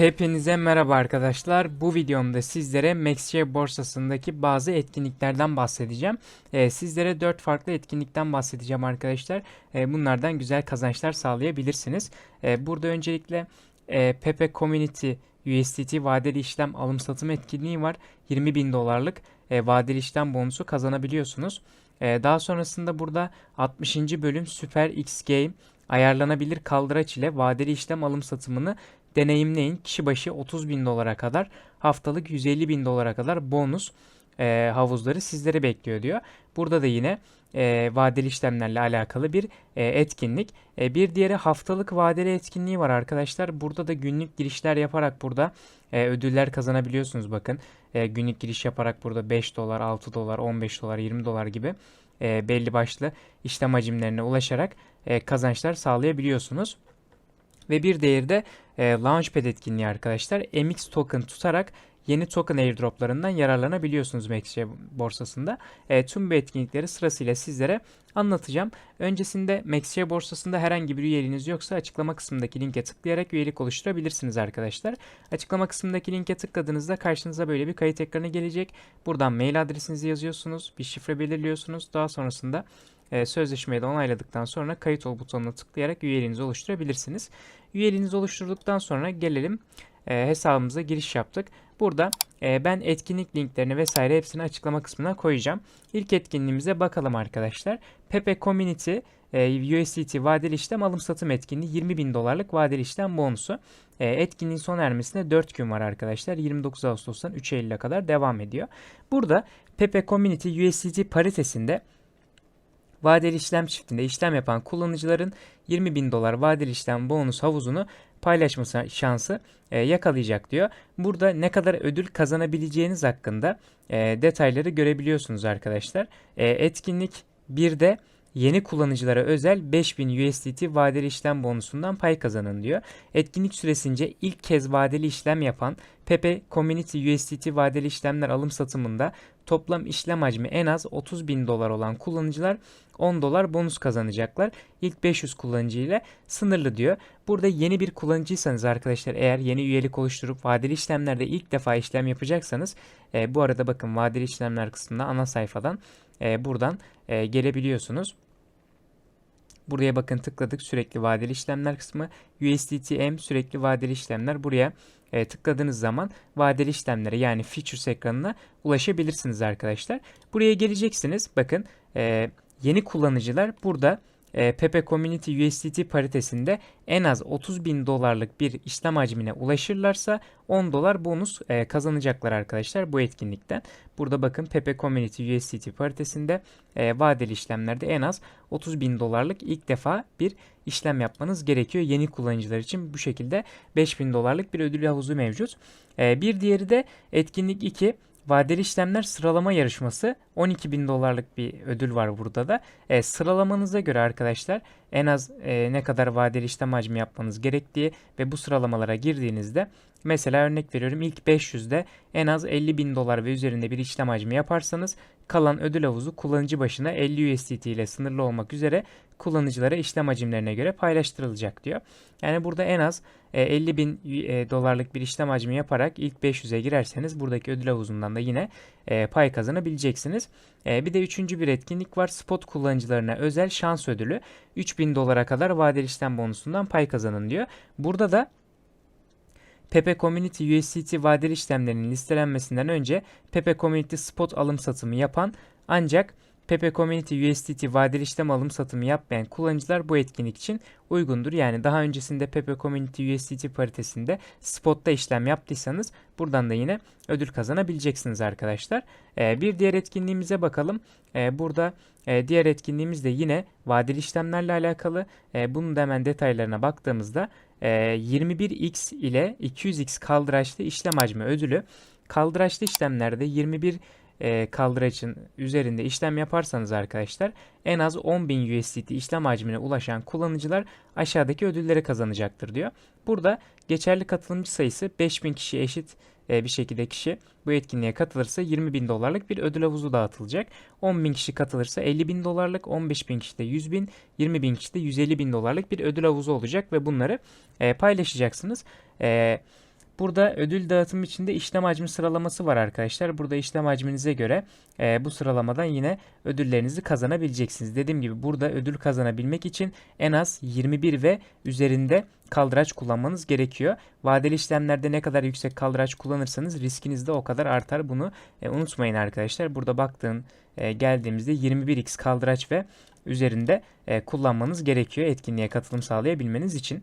Hepinize merhaba arkadaşlar. Bu videomda sizlere MaxShare borsasındaki bazı etkinliklerden bahsedeceğim. Ee, sizlere 4 farklı etkinlikten bahsedeceğim arkadaşlar. Ee, bunlardan güzel kazançlar sağlayabilirsiniz. Ee, burada öncelikle e, Pepe Community USDT vadeli işlem alım satım etkinliği var. 20 bin dolarlık e, vadeli işlem bonusu kazanabiliyorsunuz. E, daha sonrasında burada 60. bölüm Super X Game ayarlanabilir kaldıraç ile vadeli işlem alım satımını deneyimleyin. Kişi başı 30 bin dolara kadar haftalık 150 bin dolara kadar bonus e, havuzları sizleri bekliyor diyor. Burada da yine e, vadeli işlemlerle alakalı bir e, etkinlik. E, bir diğeri haftalık vadeli etkinliği var arkadaşlar. Burada da günlük girişler yaparak burada e, ödüller kazanabiliyorsunuz bakın. E, günlük giriş yaparak burada 5 dolar, 6 dolar, 15 dolar, 20 dolar gibi e, belli başlı işlem hacimlerine ulaşarak e, kazançlar sağlayabiliyorsunuz. Ve bir diğeri de e, Launchpad etkinliği arkadaşlar. MX token tutarak yeni token airdroplarından yararlanabiliyorsunuz MaxShare borsasında. E, tüm bu etkinlikleri sırasıyla sizlere anlatacağım. Öncesinde MaxShare borsasında herhangi bir üyeliğiniz yoksa açıklama kısmındaki linke tıklayarak üyelik oluşturabilirsiniz arkadaşlar. Açıklama kısmındaki linke tıkladığınızda karşınıza böyle bir kayıt ekranı gelecek. Buradan mail adresinizi yazıyorsunuz, bir şifre belirliyorsunuz. Daha sonrasında e, sözleşmeyi de onayladıktan sonra kayıt ol butonuna tıklayarak üyeliğinizi oluşturabilirsiniz. Üyeliğinizi oluşturduktan sonra gelelim e, hesabımıza giriş yaptık. Burada e, ben etkinlik linklerini vesaire hepsini açıklama kısmına koyacağım. İlk etkinliğimize bakalım arkadaşlar. Pepe Community e, USDT vadeli işlem alım satım etkinliği 20 bin dolarlık vadeli işlem bonusu. E, etkinliğin son ermesine 4 gün var arkadaşlar. 29 Ağustos'tan 3 Eylül'e kadar devam ediyor. Burada Pepe Community USDT paritesinde vadeli işlem çiftinde işlem yapan kullanıcıların 20 bin dolar vadeli işlem bonus havuzunu paylaşma şansı e, yakalayacak diyor. Burada ne kadar ödül kazanabileceğiniz hakkında e, detayları görebiliyorsunuz arkadaşlar. E, etkinlik 1'de Yeni kullanıcılara özel 5000 USDT vadeli işlem bonusundan pay kazanın diyor. Etkinlik süresince ilk kez vadeli işlem yapan Pepe Community USDT vadeli işlemler alım satımında toplam işlem hacmi en az 30 bin dolar olan kullanıcılar 10 dolar bonus kazanacaklar. İlk 500 kullanıcı ile sınırlı diyor. Burada yeni bir kullanıcıysanız arkadaşlar eğer yeni üyelik oluşturup vadeli işlemlerde ilk defa işlem yapacaksanız e, bu arada bakın vadeli işlemler kısmında ana sayfadan e, buradan e, gelebiliyorsunuz. Buraya bakın tıkladık sürekli vadeli işlemler kısmı USDT-M sürekli vadeli işlemler buraya e, tıkladığınız zaman vadeli işlemlere yani features ekranına ulaşabilirsiniz arkadaşlar. Buraya geleceksiniz bakın e, yeni kullanıcılar burada e, Pepe Community USDT paritesinde en az 30 bin dolarlık bir işlem hacmine ulaşırlarsa 10 dolar bonus e, kazanacaklar arkadaşlar bu etkinlikten. Burada bakın Pepe Community USDT paritesinde e, vadeli işlemlerde en az 30 bin dolarlık ilk defa bir işlem yapmanız gerekiyor. Yeni kullanıcılar için bu şekilde 5 bin dolarlık bir ödül havuzu mevcut. E, bir diğeri de etkinlik 2 Vadeli işlemler sıralama yarışması 12 bin dolarlık bir ödül var burada da. E, sıralamanıza göre arkadaşlar en az e, ne kadar vadeli işlem hacmi yapmanız gerektiği ve bu sıralamalara girdiğinizde mesela örnek veriyorum ilk 500'de en az 50 bin dolar ve üzerinde bir işlem hacmi yaparsanız kalan ödül havuzu kullanıcı başına 50 USDT ile sınırlı olmak üzere kullanıcılara işlem hacimlerine göre paylaştırılacak diyor. Yani burada en az 50 e, bin e, dolarlık bir işlem hacmi yaparak ilk 500'e girerseniz buradaki ödül havuzundan da yine e, pay kazanabileceksiniz. Bir de üçüncü bir etkinlik var. Spot kullanıcılarına özel şans ödülü. 3000 dolara kadar vadeli işlem bonusundan pay kazanın diyor. Burada da Pepe Community USDT vadeli işlemlerinin listelenmesinden önce Pepe Community spot alım satımı yapan ancak Pepe Community USDT vadeli işlem alım satımı yapmayan kullanıcılar bu etkinlik için uygundur. Yani daha öncesinde Pepe Community USDT paritesinde spotta işlem yaptıysanız buradan da yine ödül kazanabileceksiniz arkadaşlar. Ee, bir diğer etkinliğimize bakalım. Ee, burada e, diğer etkinliğimiz de yine vadeli işlemlerle alakalı. E, bunun da hemen detaylarına baktığımızda e, 21x ile 200x kaldıraçlı işlem hacmi ödülü kaldıraçlı işlemlerde 21 e, kaldıraçın üzerinde işlem yaparsanız arkadaşlar en az 10.000 USDT işlem hacmine ulaşan kullanıcılar aşağıdaki ödülleri kazanacaktır diyor. Burada geçerli katılımcı sayısı 5000 kişi eşit bir şekilde kişi bu etkinliğe katılırsa 20 bin dolarlık bir ödül havuzu dağıtılacak. 10 bin kişi katılırsa 50 bin dolarlık, 15 bin kişi de 100 bin, 20 bin kişi de 150 bin dolarlık bir ödül havuzu olacak ve bunları e, paylaşacaksınız. E, Burada ödül dağıtım içinde işlem hacmi sıralaması var arkadaşlar. Burada işlem hacminize göre e, bu sıralamadan yine ödüllerinizi kazanabileceksiniz. Dediğim gibi burada ödül kazanabilmek için en az 21 ve üzerinde kaldıraç kullanmanız gerekiyor. Vadeli işlemlerde ne kadar yüksek kaldıraç kullanırsanız riskiniz de o kadar artar. Bunu e, unutmayın arkadaşlar. Burada baktığın e, geldiğimizde 21x kaldıraç ve üzerinde e, kullanmanız gerekiyor etkinliğe katılım sağlayabilmeniz için.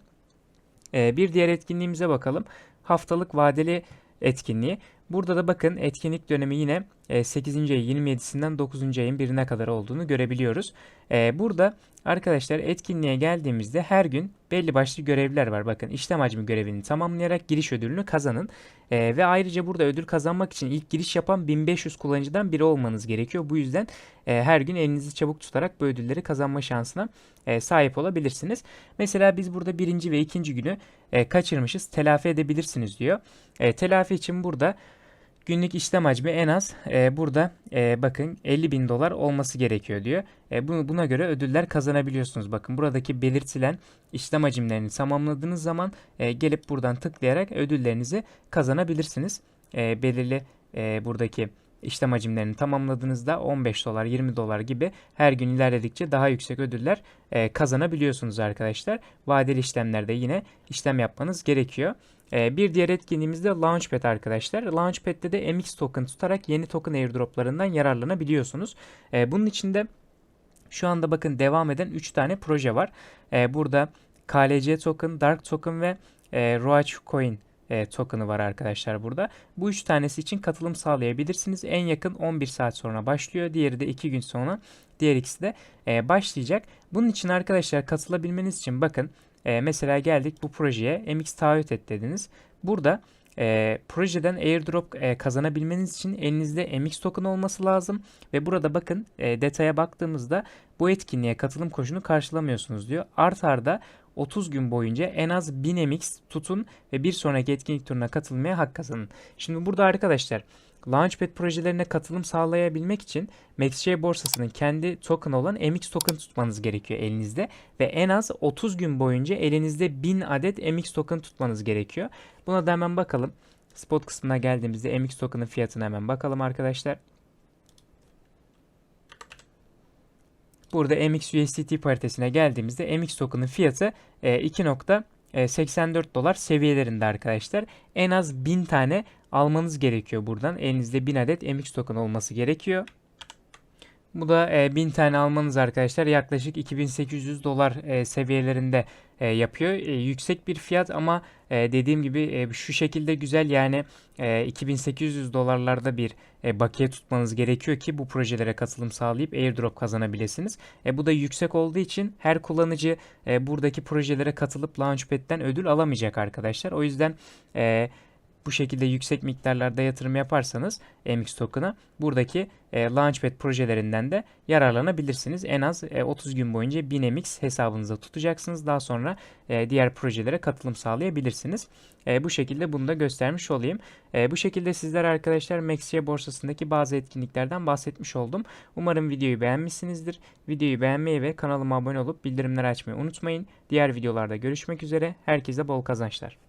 E, bir diğer etkinliğimize bakalım. Haftalık vadeli etkinliği. Burada da bakın etkinlik dönemi yine e, 8. ayın 27'sinden 9. ayın 1'ine kadar olduğunu görebiliyoruz. E, burada arkadaşlar etkinliğe geldiğimizde her gün belli başlı görevler var. Bakın işlem hacmi görevini tamamlayarak giriş ödülünü kazanın. E, ve ayrıca burada ödül kazanmak için ilk giriş yapan 1500 kullanıcıdan biri olmanız gerekiyor. Bu yüzden e, her gün elinizi çabuk tutarak bu ödülleri kazanma şansına e, sahip olabilirsiniz. Mesela biz burada birinci ve ikinci günü e, kaçırmışız. Telafi edebilirsiniz diyor. E, telafi için burada Günlük işlem hacmi en az e, burada e, bakın 50 bin dolar olması gerekiyor diyor. E, bunu, buna göre ödüller kazanabiliyorsunuz. Bakın buradaki belirtilen işlem hacimlerini tamamladığınız zaman e, gelip buradan tıklayarak ödüllerinizi kazanabilirsiniz. E, belirli e, buradaki işlem hacimlerini tamamladığınızda 15 dolar 20 dolar gibi her gün ilerledikçe daha yüksek ödüller e, kazanabiliyorsunuz arkadaşlar. Vadeli işlemlerde yine işlem yapmanız gerekiyor. E, bir diğer etkinliğimiz de Launchpad arkadaşlar. Launchpad'de de MX token tutarak yeni token airdroplarından yararlanabiliyorsunuz. E, bunun içinde şu anda bakın devam eden 3 tane proje var. E, burada KLC token, Dark token ve Roach coin e, token'ı var arkadaşlar burada. Bu üç tanesi için katılım sağlayabilirsiniz. En yakın 11 saat sonra başlıyor. Diğeri de 2 gün sonra. Diğer ikisi de e, başlayacak. Bunun için arkadaşlar katılabilmeniz için bakın e, mesela geldik bu projeye MX taahhüt et dediniz. Burada e, projeden airdrop e, kazanabilmeniz için elinizde MX token olması lazım ve burada bakın e, detaya baktığımızda bu etkinliğe katılım koşunu karşılamıyorsunuz diyor. Art arda 30 gün boyunca en az 1000 MX tutun ve bir sonraki etkinlik turuna katılmaya hak kazanın. Şimdi burada arkadaşlar Launchpad projelerine katılım sağlayabilmek için MaxShare borsasının kendi token olan MX token tutmanız gerekiyor elinizde ve en az 30 gün boyunca elinizde 1000 adet MX token tutmanız gerekiyor. Buna da hemen bakalım. Spot kısmına geldiğimizde MX token'ın fiyatına hemen bakalım arkadaşlar. Burada MX USDT paritesine geldiğimizde MX token'ın fiyatı 2.84 e, dolar seviyelerinde arkadaşlar. En az 1000 tane almanız gerekiyor buradan. Elinizde 1000 adet MX token olması gerekiyor. Bu da e, 1000 tane almanız arkadaşlar yaklaşık 2800 dolar e, seviyelerinde e, yapıyor. E, yüksek bir fiyat ama e, dediğim gibi e, şu şekilde güzel yani e, 2800 dolarlarda bir e, bakiye tutmanız gerekiyor ki bu projelere katılım sağlayıp airdrop kazanabilirsiniz. E, bu da yüksek olduğu için her kullanıcı e, buradaki projelere katılıp Launchpad'den ödül alamayacak arkadaşlar. O yüzden e, bu şekilde yüksek miktarlarda yatırım yaparsanız MX token'a buradaki e, Launchpad projelerinden de yararlanabilirsiniz. En az e, 30 gün boyunca 1000 MX hesabınıza tutacaksınız. Daha sonra e, diğer projelere katılım sağlayabilirsiniz. E, bu şekilde bunu da göstermiş olayım. E, bu şekilde sizler arkadaşlar MaxC borsasındaki bazı etkinliklerden bahsetmiş oldum. Umarım videoyu beğenmişsinizdir. Videoyu beğenmeyi ve kanalıma abone olup bildirimleri açmayı unutmayın. Diğer videolarda görüşmek üzere. Herkese bol kazançlar.